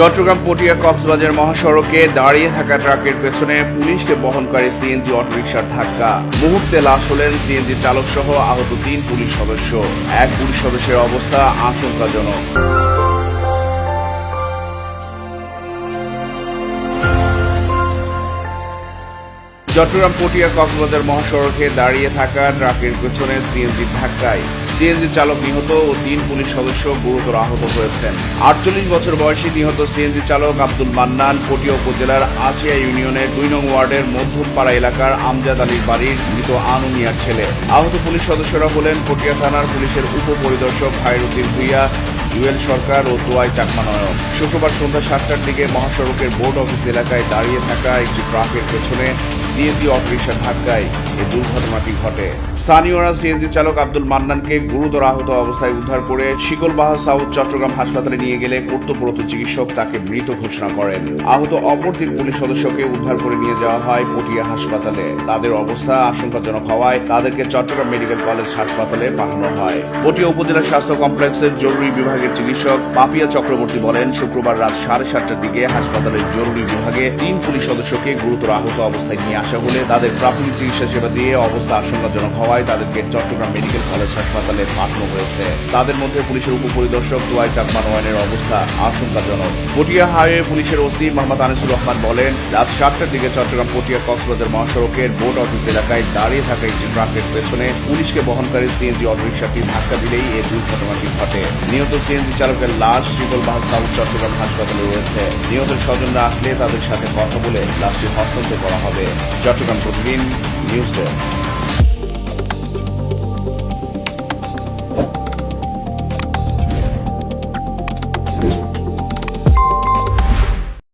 চট্টগ্রাম পটিয়া কক্সবাজার মহাসড়কে দাঁড়িয়ে থাকা ট্রাকের পেছনে পুলিশকে বহনকারী সিএনজি অটোরিকশার ধাক্কা। মুহূর্তে লাশ হলেন সিএনজি চালক সহ আহত তিন পুলিশ সদস্য। এক পুলিশ সদস্যের অবস্থা আশঙ্কাজনক। চট্টগ্রাম পটিয়া কক্সবাজার মহাসড়কে দাঁড়িয়ে থাকা ট্রাকের পেছনে সিএনজি ধাক্কায়। সিএনজি চালক নিহত ও তিন পুলিশ সদস্য গুরুতর আহত হয়েছেন। আটচল্লিশ বছর বয়সী নিহত সিএনজি চালক আব্দুল মান্নান পটিয়া উপজেলার আশিয়া ইউনিয়নের দুই নং ওয়ার্ডের মধ্যমপাড়া এলাকার আমজাদ আলীর বাড়ির মৃত আনু মিয়ার ছেলে। আহত পুলিশ সদস্যরা হলেন পটিয়া থানার পুলিশের উপপরিদর্শক খায়রুদ্দিন ভুইয়া জুয়েল সরকার ও তোয়াই চাকমা নয়ন শুক্রবার সন্ধ্যা সাতটার দিকে মহাসড়কের বোর্ড অফিস এলাকায় দাঁড়িয়ে থাকা একটি ট্রাকের পেছনে সিএনজি অটোরিকশার ধাক্কায় এই দুর্ঘটনাটি ঘটে। স্থানীয়রা সিএনজি চালক আব্দুল মান্নানকে গুরুতর আহত অবস্থায় উদ্ধার করে শিকলবাহা সাউথ চট্টগ্রাম হাসপাতালে নিয়ে গেলে কর্তব্যরত চিকিৎসক তাকে মৃত ঘোষণা করেন। আহত অপর তিন পুলিশ সদস্যকে উদ্ধার করে নিয়ে যাওয়া হয় পটিয়া হাসপাতালে। তাদের অবস্থা আশঙ্কাজনক হওয়ায় তাদেরকে চট্টগ্রাম মেডিকেল কলেজ হাসপাতালে পাঠানো হয়। পটিয়া উপজেলা স্বাস্থ্য কমপ্লেক্সের জরুরি বিভাগের চিকিৎসক পাপিয়া চক্রবর্তী বলেন, শুক্রবার রাত সাড়ে সাতটার দিকে হাসপাতালের জরুরি বিভাগে তিন পুলিশ সদস্যকে গুরুতর আহত অবস্থায় নিয়ে আসা হলে তাদের প্রাথমিক চিকিৎসা সেবা দিয়ে অবস্থা আশঙ্কাজনক হওয়ায় তাদেরকে চট্টগ্রাম মেডিকেল কলেজ হাসপাতালে পাঠানো হয়েছে। তাদের মধ্যে পুলিশের উপপরিদর্শক দোয়াই চাকমা নয়নের অবস্থা আশঙ্কাজনক। পটিয়া হাইওয়ে পুলিশের ওসি মোহাম্মদ আনিসুর রহমান বলেন, রাত সাতটার দিকে চট্টগ্রাম পটিয়া কক্সবাজার মহাসড়কের বোর্ড অফিস এলাকায় দাঁড়িয়ে থাকা একটি ট্রাকের পেছনে পুলিশকে বহনকারী সিএনজি অটোরিকশাটি ধাক্কা দিলেই এই দুর্ঘটনাটি ঘটে। নিহত সিএনজি চালকের লাশ শিকলবাহার সাউথ চট্টগ্রাম হাসপাতালে রয়েছে। নিহতের স্বজনরা আসলে তাদের সাথে কথা বলে লাশটি হস্তান্তর করা হবে। চট্টগ্রাম প্রতিদিন নিউজ ডেস্ক।